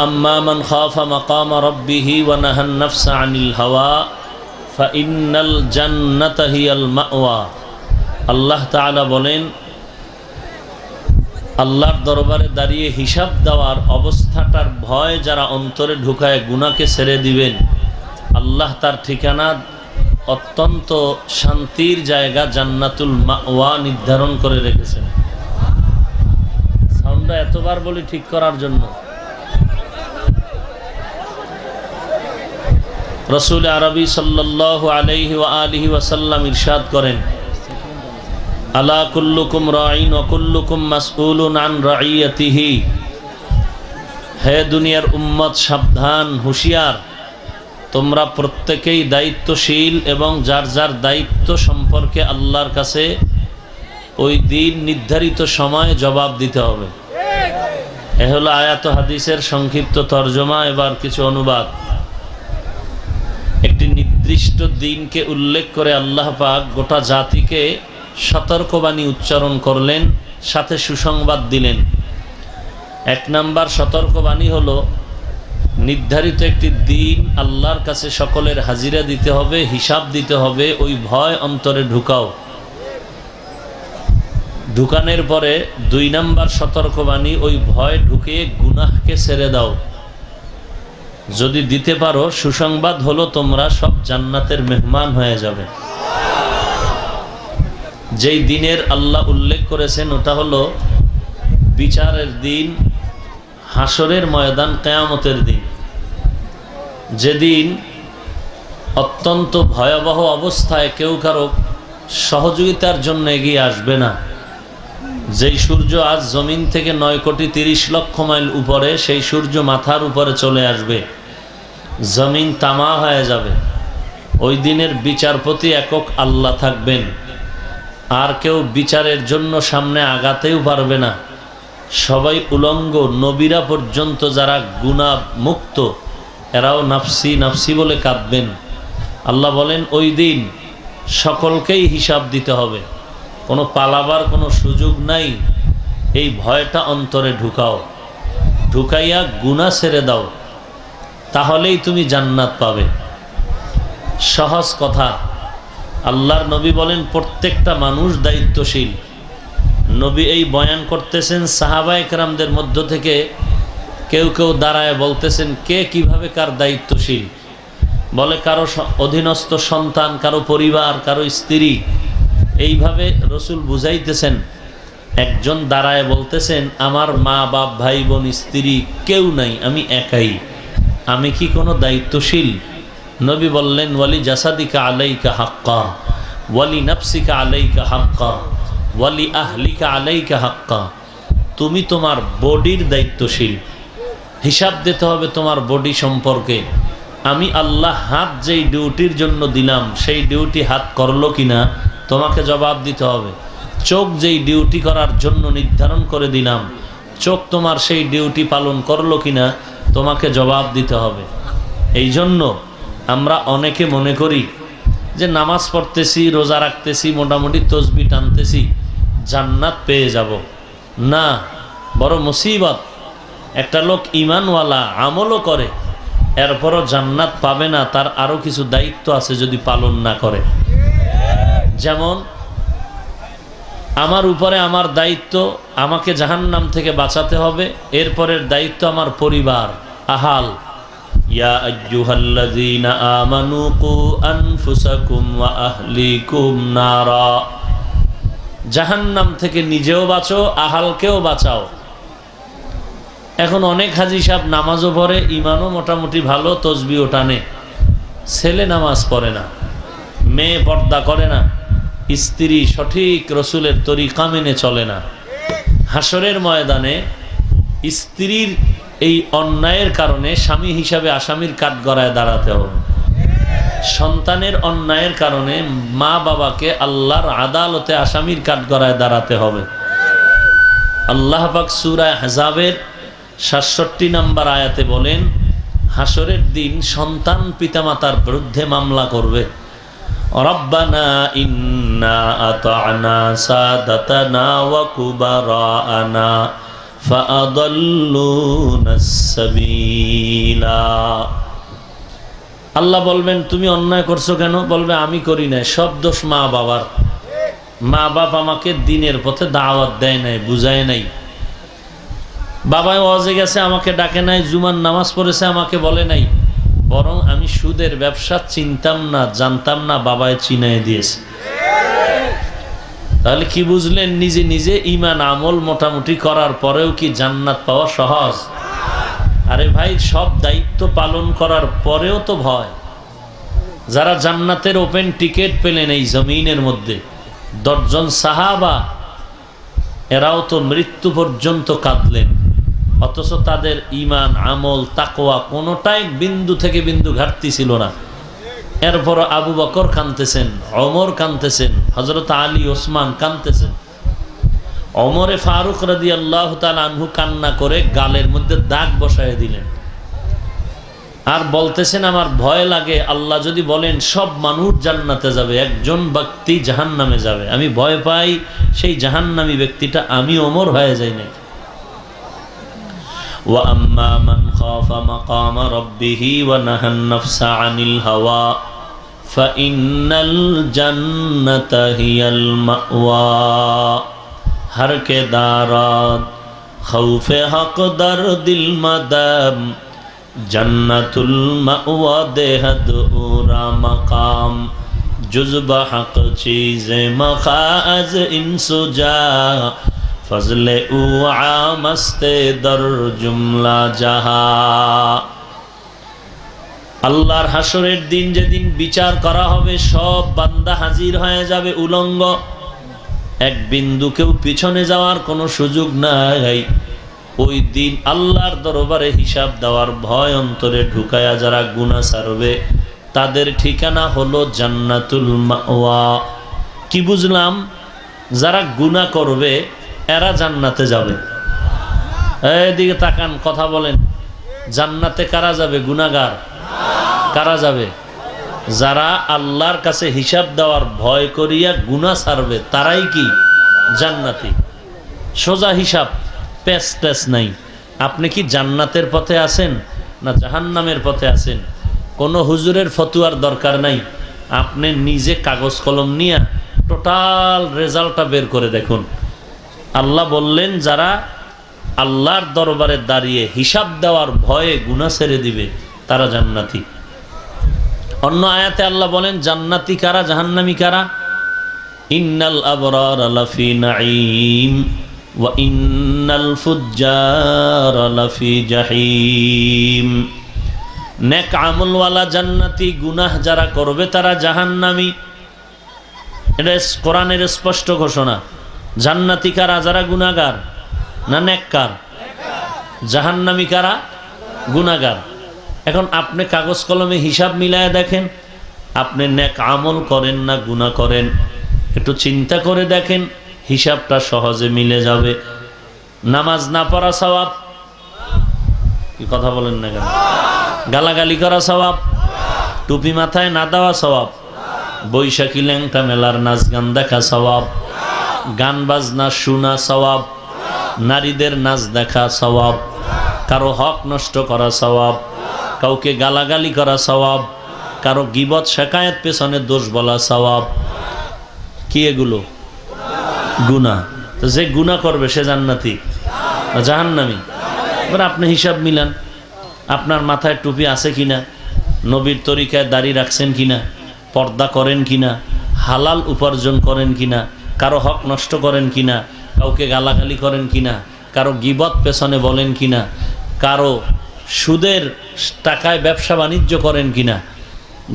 وأما من خاف مقام ربه ونهى النفس عن الهوى فإن الجنة هي المأوى আল্লাহ তাআলা বলেন আল্লাহর দরবারে দাঁড়িয়ে হিসাব দেওয়ার অবস্থাটার ভয় যারা অন্তরে ঢুকায় গুনাকে ছেড়ে দিবেন আল্লাহ তার ঠিকানা অত্যন্ত শান্তির জায়গা জান্নাতুল মাওয়া নির্ধারণ করে রেখেছেন সাউন্ডটা এতবার বলি ঠিক করার জন্য রসুল আরবি সাল্লাহ আলাইহি ওয়া আলিহি ওয়াসাল্লাম ইরশাদ করেন, আলা কুল্লুকুম রাইন ওকুল্লুকুম মাসউলুন আন রাইয়াতিহি হে দুনিয়ার উম্মত, সাবধান, হুঁশিয়ার। তোমরা প্রত্যেকেই দায়িত্বশীল এবং যার যার দায়িত্ব সম্পর্কে আল্লাহর কাছে ওই দিন নির্ধারিত সময় জবাব দিতে হবে। এ হলো আয়াত হাদিসের সংক্ষিপ্ত তর্জমা, এবার কিছু অনুবাদ। নির্দিষ্ট দিনকে উল্লেখ করে আল্লাহ পাক গোটা জাতিকে সতর্কবাণী উচ্চারণ করলেন, সাথে সুসংবাদ দিলেন। এক নাম্বার সতর্কবাণী হলো, নির্ধারিত একটি দিন আল্লাহর কাছে সকলের হাজিরা দিতে হবে, হিসাব দিতে হবে, ওই ভয় অন্তরে ঢুকাও। ঢুকানের পরে দুই নাম্বার সতর্কবাণী, ওই ভয় ঢুকে গুনাহকে ছেড়ে দাও। যদি দিতে পারো, সুসংবাদ হলো তোমরা সব জান্নাতের মেহমান হয়ে যাবে। যেই দিনের আল্লাহ উল্লেখ করেছেন, ওটা হলো বিচারের দিন হাসরের ময়দান, কেয়ামতের দিন। যেদিন অত্যন্ত ভয়াবহ অবস্থায় কেউ কারও সহযোগিতার জন্য এগিয়ে আসবে না, যেই সূর্য আজ জমিন থেকে নয় কোটি তিরিশ লক্ষ মাইল উপরে, সেই সূর্য মাথার উপরে চলে আসবে। জমিন তামা হয়ে যাবে। ওই দিনের বিচারপতি একক আল্লাহ থাকবেন। আর কেউ বিচারের জন্য সামনে আগাতেও পারবে না। সবাই উলঙ্গ, নবীরা পর্যন্ত যারা গুণা মুক্ত এরাও নাফসি নাফসি বলে কাঁদবেন। আল্লাহ বলেন, ওই দিন সকলকেই হিসাব দিতে হবে। কোনো পালাবার কোনো সুযোগ নাই। এই ভয়টা অন্তরে ঢুকাও। ঢুকাইয়া গুণা ছেড়ে দাও। তাহলেই তুমি জান্নাত পাবে। সহজ কথা। আল্লাহর নবী বলেন, প্রত্যেকটা মানুষ দায়িত্বশীল। নবী এই বয়ান করতেছেন সাহাবা একরামদের মধ্য থেকে। কেউ কেউ দাঁড়ায় বলতেছেন, কে কীভাবে কার দায়িত্বশীল? বলে, কারও অধীনস্থ সন্তান, কারও পরিবার, কারও স্ত্রী। এইভাবে রসুল বুঝাইতেছেন, একজন দাঁড়ায় বলতেছেন, আমার মা বাপ ভাই বোন স্ত্রী কেউ নাই, আমি একাই। আমি কি কোনো দায়িত্বশীল? নবী বললেন, ওয়ালি জাসাদিকা আলাইকা হাক্কা, ওয়ালি নফসিকা আলাইকা হাক্কা, ওয়ালি আহলিকা আলাইকা হাক্কা। তুমি তোমার বডির দায়িত্বশীল। হিসাব দিতে হবে তোমার বডি সম্পর্কে। আমি আল্লাহ হাত যেই ডিউটির জন্য দিলাম, সেই ডিউটি হাত করল কিনা তোমাকে জবাব দিতে হবে। চোখ যেই ডিউটি করার জন্য নির্ধারণ করে দিলাম, চোখ তোমার সেই ডিউটি পালন করল কিনা তোমাকে জবাব দিতে হবে। এই জন্য আমরা অনেকে মনে করি যে নামাজ পড়তেছি, রোজা রাখতেছি, মোটামুটি তসবি টানতেছি, জান্নাত পেয়ে যাব। না, বড় মুসিবত। একটা লোক ইমানওয়ালা আমলও করে, এরপরও জান্নাত পাবে না, তার আরও কিছু দায়িত্ব আছে যদি পালন না করে। যেমন আমার উপরে আমার দায়িত্ব, আমাকে জাহান্নাম থেকে বাঁচাতে হবে। এরপরের দায়িত্ব আমার পরিবার। আহাল। ইয়া নারা। জাহান্নাম থেকে নিজেও বাঁচো, আহালকেও বাঁচাও। এখন অনেক হাজি সাহেব নামাজও পড়ে ইমানও মোটামুটি ভালো তসবিও টানে। ছেলে নামাজ পড়ে না, মেয়ে পর্দা করে না। স্ত্রী সঠিক রসুলের তরিকা মেনে চলে না। হাসরের ময়দানে স্ত্রীর এই অন্যায়ের কারণে স্বামী হিসাবে আসামির কাঠগড়ায় দাঁড়াতে হবে। সন্তানের অন্যায়ের কারণে মা বাবাকে আল্লাহর আদালতে আসামির কাঠগড়ায় দাঁড়াতে হবে। আল্লাহ সুরায় হাজাবের সাতষট্টি নাম্বার আয়াতে বলেন হাসরের দিন সন্তান পিতামাতার বিরুদ্ধে মামলা করবে। রব্বানা ইন্না আতানা সাদাতানা ওয়া কুবারানা فأضلون السبيلا আল্লাহ বলবেন তুমি অন্যায় করছো কেন বলবে আমি করি নাই সব দোষ মা বাবার মা বাপ আমাকে দিনের পথে দাওয়াত দেয় নাই বুঝায় নাই বাবায় ওয়াজে গেছে আমাকে ডাকে নাই জুমার নামাজ পড়েছে আমাকে বলে নাই বরং আমি সুদের ব্যবসা চিনতাম না, জানতাম না, বাবায় চিনাই দিয়েছে। তাহলে কি বুঝলেন, নিজে নিজে ইমান আমল মোটামুটি করার পরেও কি জান্নাত পাওয়া সহজ? আরে ভাই, সব দায়িত্ব পালন করার পরেও তো ভয়। যারা জান্নাতের ওপেন টিকিট পেলেন এই জমিনের মধ্যে, দশজন সাহাবা, এরাও তো মৃত্যু পর্যন্ত কাঁদলেন। অথচ তাদের ইমান আমল তাকোয়া কোনোটাই বিন্দু থেকে বিন্দু ঘাটতি ছিল না। এরপর আবু বকর কানতেছেন অমর কানতেছেন হজরত আলী, ওসমান কানতেছেন। অমরে ফারুক রাদি আল্লাহ আনহু কান্না করে গালের মধ্যে দাগ বসায় দিলেন। আর বলতেছেন, আমার ভয় লাগে, আল্লাহ যদি বলেন সব মানুষ জান্নাতে যাবে, একজন ব্যক্তি জাহান নামে যাবে। আমি ভয় পাই, সেই জাহান্নামী ব্যক্তিটা আমি অমর হয়ে যাই নাকি? وأما من خاف مقام ربه ونهى النفس عن الهوى فإن الجنة هي المأوى. ہر کے دارات خوف حق در دل مدام جنت المأوى دہد اورا مقام. جزب حق چیز مخاز انسجا ফজলে উ আমস্তে দর জুমলা জাহা। আল্লাহর হাসরের দিন যেদিন বিচার করা হবে, সব বান্দা হাজির হয়ে যাবে উলঙ্গ। এক বিন্দু কেউ পিছনে যাওয়ার কোনো সুযোগ নাই। ওই দিন আল্লাহর দরবারে হিসাব দেওয়ার ভয় অন্তরে ঢুকায়া যারা গুণা সারবে, তাদের ঠিকানা হলো জান্নাতুল মাওয়া। কি বুঝলাম? যারা গুণা করবে এরা জান্নাতে যাবে। এদিকে তাকান, কথা বলেন। জান্নাতে কারা যাবে? গুনাগার কারা যাবে? যারা আল্লাহর কাছে হিসাব দেওয়ার ভয় করিয়া গুনা সারবে তারাই কি? জান্নাতি। সোজা হিসাব প্যাস প্যাস নাই। আপনি কি জান্নাতের পথে আছেন না জাহান্নামের পথে আছেন? কোনো হুজুরের ফতুয়ার দরকার নাই। আপনি নিজে কাগজ কলম নিয়ে টোটাল রেজাল্টটা বের করে দেখুন। আল্লাহ বললেন, যারা আল্লাহর দরবারে দাঁড়িয়ে হিসাব দেওয়ার ভয়ে গুণা ছেড়ে দিবে, তারা জান্নাতি। অন্য আয়াতে আল্লাহ বলেন, জান্নাতি কারা, জাহান্নামি কারা? ইন্নাল আবরার লাফি নাঈম ওয়া ইন্নাল ফুজ্জার লাফি জাহিম। নেক আমলওয়ালা জান্নাতি গুনাহ যারা করবে, তারা জাহান্নামি। এটা কোরআনের স্পষ্ট ঘোষণা। জান্নাতি কারা? যারা গুনাগার না নেককার? জাহান্নামি কারা? গুনাগার এখন আপনি কাগজ কলমে হিসাব মিলায় দেখেন, আপনি নেক আমল করেন না গুণা করেন? একটু চিন্তা করে দেখেন, হিসাবটা সহজে মিলে যাবে। নামাজ না পড়া স্বভাব কি কথা বলেন না কেন? গালাগালি করা স্বভাব টুপি মাথায় না দেওয়া স্বভাব বৈশাখী ল্যাংটা মেলার নাচ গান দেখা স্বভাব গান বাজনা, শোনা স্বভাব নারীদের নাচ দেখা স্বভাব কারও হক নষ্ট করা স্বভাব কাউকে গালাগালি করা স্বভাব কারও গিবত শেখায়ত পেছনে দোষ বলা স্বভাব কি এগুলো? গুণা তো যে গুণা করবে সে জান্নাতি জাহান্নামি। এবার আপনি হিসাব মিলান, আপনার মাথায় টুপি আছে কিনা, নবীর তরিকায় দাড়ি রাখছেন কিনা, পর্দা করেন কিনা, হালাল উপার্জন করেন কিনা কারও হক নষ্ট করেন কিনা, কাউকে গালাগালি করেন কিনা, কারও গিবত পেছনে বলেন কিনা, কারও সুদের টাকায় ব্যবসা বাণিজ্য করেন কিনা,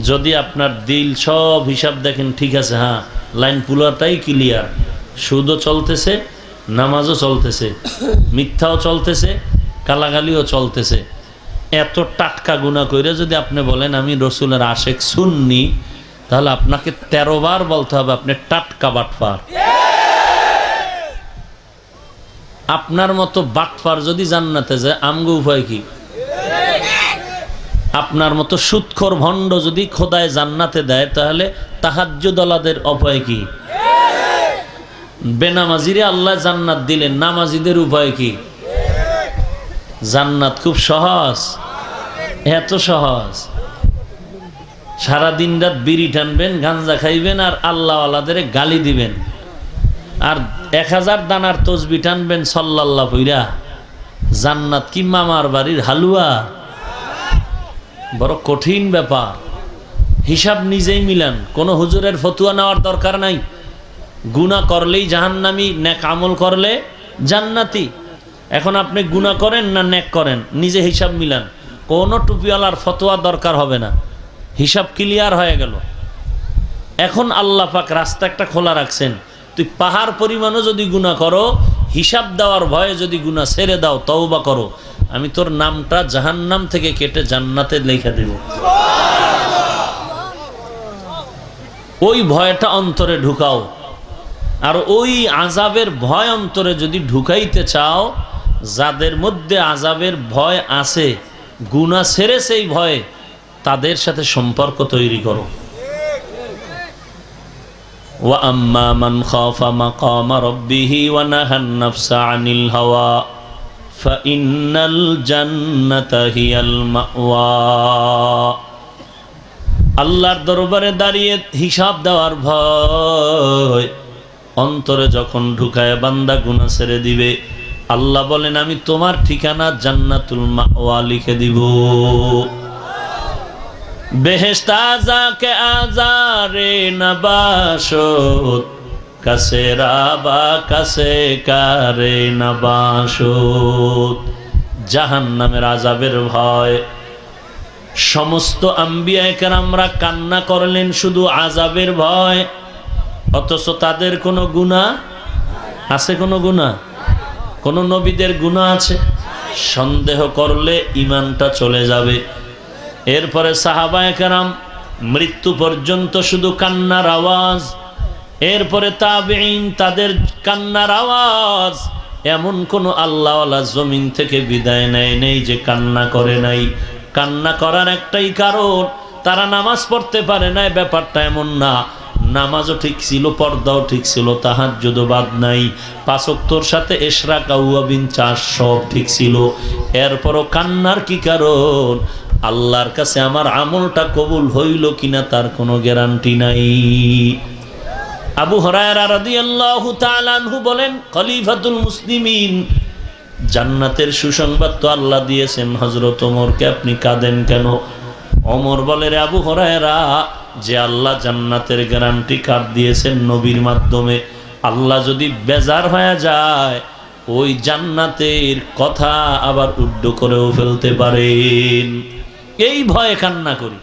যদি আপনার দিল সব হিসাব দেখেন, ঠিক আছে হ্যাঁ লাইন পুলাটাই ক্লিয়ার সুদও চলতেছে, নামাজও চলতেছে, মিথ্যাও চলতেছে কালাগালিও চলতেছে। এত টাটকা গুণা করে যদি আপনি বলেন, আমি রসুলের আশেক শুননি তাহলে আপনাকে তেরো বার বলতে হবে, আপনি টাটকা বাটপার। আপনার মতো বাটপার যদি জান্নাতে যায়, আমগো উপায় কি? আপনার মতো সুৎখর ভণ্ড যদি খোদায় জান্নাতে দেয়, তাহলে তাহাজ্য দলাদের উপায় কি? বেনামাজিরে আল্লাহ জান্নাত দিলেন, নামাজিদের উপায় কি? জান্নাত খুব সহজ। এত সহজ। সারা দিন রাত বিড়ি টানবেন গাঞ্জা খাইবেন আর আল্লাহ আল্লাদের গালি দিবেন। আর এক হাজার দানার তসবি টানবেন সল্লাল্লাহ ভইরা জান্নাত কি মামার বাড়ির হালুয়া? বড় কঠিন ব্যাপার। হিসাব নিজেই মিলান, কোনো হুজুরের ফতুয়া নেওয়ার দরকার নাই। গুণা করলেই জাহান্নামি ন্যাক আমল করলে জান্নাতি। এখন আপনি গুণা করেন না ন্যাক করেন, নিজে হিসাব মিলান। কোনো টুপিওয়ালার ফতোয়া দরকার হবে না। হিসাব ক্লিয়ার হয়ে গেল। এখন আল্লাহ পাক রাস্তা একটা খোলা রাখছেন। তুই পাহাড় পরিমাণও যদি গুণা করো, হিসাব দেওয়ার ভয়ে যদি গুণা ছেড়ে দাও, তওবা করো। আমি তোর নামটা জাহান্নাম থেকে কেটে জান্নাতে লেখা দেব। ওই ভয়টা অন্তরে ঢুকাও। আর ওই আজাবের ভয় অন্তরে যদি ঢুকাইতে চাও, যাদের মধ্যে আজাবের ভয় আছে গুণা ছেড়ে সেই ভয়ে তাদের সাথে সম্পর্ক তৈরি করো وأما من خاف مقام ربه ونهى النفس عن الهوى فإن الجنة هي المأوى আল্লাহর দরবারে দাঁড়িয়ে হিসাব দেওয়ার ভয় অন্তরে যখন ঢুকায় বান্দা গুণা ছেড়ে দিবে আল্লাহ বলেন আমি তোমার ঠিকানা জান্নাতুল মাওয়া লিখে দিব বেহেস্ত আজাকে আজারে নবাসত কাছে রাবা, কাছে কারে নবাসত জাহান নামের আজাবের ভয়। সমস্ত আম্বিয়াকের আমরা কান্না করলেন শুধু আজাবের ভয়, অথচ তাদের কোনো গুণা আছে, কোনো গুণা কোনো নবীদের গুণা আছে? সন্দেহ করলে ইমানটা চলে যাবে। এরপরে সাহাবায় কেরাম মৃত্যু পর্যন্ত শুধু কান্নার আওয়াজ, এরপরে তাবেইন তাদের কান্নার আওয়াজ, এমন কোনো আল্লাহওয়ালা জমিন থেকে বিদায় নেয় নেই যে কান্না করে নাই। কান্না করার একটাই কারণ, তারা নামাজ পড়তে পারে নাই, ব্যাপারটা এমন না। নামাজও ঠিক ছিল, পর্দাও ঠিক ছিল তাহার যদু বাদ নাই। পাঁচক্তর সাথে এশরা কাউয়াবিন চাষ সব ঠিক ছিল। এরপরও কান্নার কি কারণ? আল্লাহর কাছে আমার আমলটা কবুল হইল কিনা তার কোনো গ্যারান্টি নাই। আবু হরায়রা রাদিয়াল্লাহু তাআলা আনহু বলেন, খলিফাতুল মুসলিমিন, জান্নাতের সুসংবাদ তো আল্লাহ দিয়েছেন, হযরত ওমরকে আপনি কাঁদেন কেন? ওমর বলে, রে আবু হরায়রা, যে আল্লাহ জান্নাতের গ্যারান্টি কার্ড দিয়েছেন নবীর মাধ্যমে, আল্লাহ যদি বেজার হয়ে যায়, ওই জান্নাতের কথা আবার উড্ড করেও ফেলতে পারেন। এই ভয়ে কান্না করি।